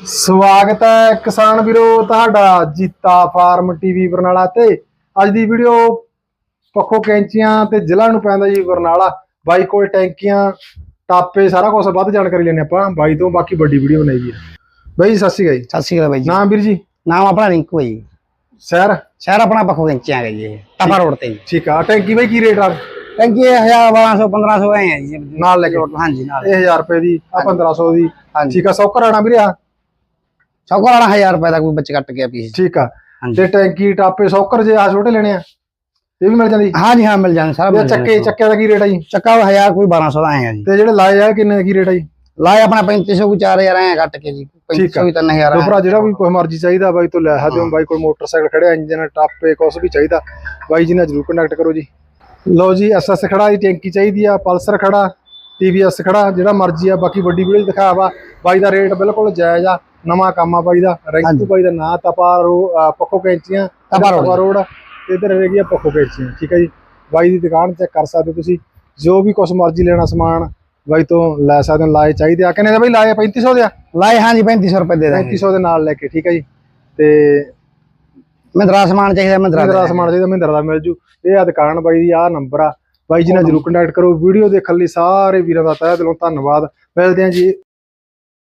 ਸਵਾਗਤ ਹੈ ਕਿਸਾਨ ਵੀਰੋ ਤੁਹਾਡਾ ਜੀਤਾ ਫਾਰਮ ਟੀਵੀ ਬਰਨਾਲਾ ਤੇ। ਅੱਜ ਦੀ ਵੀਡੀਓ ਪੱਖੋ ਕੈਂਚੀਆਂ ਤੇ ਜ਼ਿਲ੍ਹਾ ਨੂੰ ਪੈਂਦਾ ਜੀ ਬਰਨਾਲਾ। ਬਾਈ ਕੋਲ ਟੈਂਕੀਆਂ ਟਾਪੇ ਸਾਰਾ ਕੁਝ ਵੱਧ ਜਾਣਕਾਰੀ ਲੈਣੇ ਆਪਾਂ। ਬਾਈ ਤੋਂ ਬਾਕੀ ਵੱਡੀ ਵੀਡੀਓ ਬਣਾਈ ਵੀ ਹੈ ਬਾਈ ਸਤਿ ਸ਼੍ਰੀ ਅਕਾਲ ਜੀ। ਸਤਿ ਸ਼੍ਰੀ ਅਕਾਲ ਬਾਈ ਜੀ। ਨਾਮ ਵੀਰ ਜੀ? ਨਾਮ ਆਪਣਾ ਰਿੰਕੂ ਹੈ ਜੀ। ਸ਼ਹਿਰ? ਸ਼ਹਿਰ ਆਪਣਾ ਪੱਖੋ ਗਿੰਚਿਆ ਹੈ ਜੀ ਟਪਾ ਰੋਡ ਤੇ ਜੀ। ਠੀਕ ਆ। ਟੈਂਕੀ ਬਾਈ ਕੀ ਰੇਟ ਆ? ਟੈਂਕੀ 1000 1200 1500 ਐ ਹੈ ਜੀ। ਨਾਲ ਲੈ ਕੇ। ਹਾਂਜੀ ਨਾਲ। ਇਹ 1000 ਰੁਪਏ ਦੀ ਆ 1500 ਦੀ। ਹਾਂਜੀ। ਠੀਕ ਆ ਸੌਕਰ ਆਣਾ ਵੀਰੇ ਆ ਸੌਕਰ ਵਾਲਾ 1000 ਰੁਪਏ ਦਾ ਕੋਈ ਬੱਚ ਕੱਟ ਗਿਆ ਪੀਸ। ਠੀਕ ਆ। ਤੇ ਟੈਂਕੀ ਟਾਪੇ ਸੌਕਰ ਜੇ ਆ ਛੋਟੇ ਲੈਣੇ ਆ ਇਹ ਵੀ ਮਿਲ ਜਾਂਦੀ? ਹਾਂਜੀ ਹਾਂ ਮਿਲ ਜਾਣ ਸਾਰਾ ਮਿਲ ਚੱਕੇ ਚੱਕਿਆਂ ਦਾ ਕੀ ਰੇਟ ਆ ਜੀ? ਚੱਕਾ 1000 ਕੋਈ 1200 ਦਾ ਐ ਹੈ ਜੀ। ਤੇ ਜਿਹੜੇ ਲਾਏ ਆ ਕਿੰਨੇ ਦਾ ਕੀ ਰੇਟ ਆ ਜੀ? ਲਾਏ ਆਪਣਾ 3500 ਕੋਈ 4000 ਐ ਕੱਟ ਕੇ ਜੀ ਠੀਕ ਆ। 3500 ਵੀ 3000 ਤੇ ਭਰਾ ਜਿਹੜਾ ਵੀ ਕੋਈ ਮਰਜ਼ੀ ਚਾਹੀਦਾ ਬਾਈ ਤੋਂ ਲੈ ਸਕਦੇ ਹੋ ਬਾਈ ਕੋਲ ਮੋਟਰਸਾਈਕਲ ਖੜਿਆ ਇੰਜਨ ਟਾਪੇ ਕੁਛ ਵੀ ਚਾਹੀਦਾ ਬਾਈ ਜੀ ਨਾਲ ਜਰੂਰ ਕੰਟੈਕਟ ਕਰੋ ਜੀ। ਲਓ ਜੀ ਐਸਐਸ ਖੜਾ ਜੀ ਟੈਂਕੀ ਚਾਹੀਦੀ ਆ ਪਲਸਰ ਖੜਾ ਟੀਵੀਐਸ ਖੜਾ ਜਿਹੜਾ ਮਰਜ਼ੀ ਆ ਬਾਕੀ ਵੱਡੀ ਵੀਡੀਓ ਦਿਖਾਇਆ ਵਾ ਬਾਈ ਦਾ ਰੇਟ ਬਿਲਕੁਲ ਜਾਇਜ਼ ਆ। ਨਵਾਂ ਕੰਮ ਆ ਬਾਈ ਦਾ ਰੈਂਕੂ। ਬਾਈ ਦਾ ਨਾਂ ਤਪਾ ਪੱਖੋ ਕੈਂਚੀਆਂ ਤਪਾ ਰੋਡ। ਇਧਰ ਹੈਗੀ ਆ ਪੱਖੋ ਕੈਂਚੀਆਂ ਠੀਕ ਹੈ ਜੀ। ਬਾਈ ਦੀ ਦੁਕਾਨ ਚੈੱਕ ਕਰ ਸਕਦੇ ਹੋ ਤੁਸੀਂ ਜੋ ਵੀ ਕੁਛ ਮਰਜ਼ੀ ਲੈਣਾ ਸਮਾਨ ਬਾਈ ਤੋਂ ਲੈ ਸਕਦੇ ਹੋ ਲਾਏ ਚਾਹੀਦੇ ਆ। ਕਿੰਨੇ ਦਾ ਬਾਈ ਲਾਏ 3500 ਦੇ ਆ? ਲਾਏ ਹਾਂਜੀ 3500 ਰੁਪਏ ਦੇ ਦਾਂਗੇ। 3500 ਦੇ ਨਾਲ ਲੈ ਕੇ ਠੀਕ ਹੈ ਜੀ। ਤੇ ਮਹਿੰਦਰਾ ਸਮਾਨ ਚਾਹੀਦਾ ਮਹਿੰਦਰਾ ਮਹਿੰਦਰਾ ਸਮਾਨ ਚਾਹੀਦਾ ਮਹਿੰਦਰਾ ਦਾ ਮਿਲ ਜੂ। ਇਹ ਆ ਦੁਕਾਨ ਬਾਈ ਦੀ ਆਹ ਨੰਬਰ ਆ। ਬਾਈ ਜੀ ਨਾਲ ਜਰੂਰ ਕੰਟੈਕਟ ਕਰੋ ਵੀਡੀਓ ਦੇਖਣ ਲਈ ਸਾਰੇ ਵੀਰਾਂ ਦਾ ਤਹਿ ਦਿਲੋਂ ਧੰਨਵਾਦ। ਮਿਲਦੇ ਹਾਂ ਜੀ।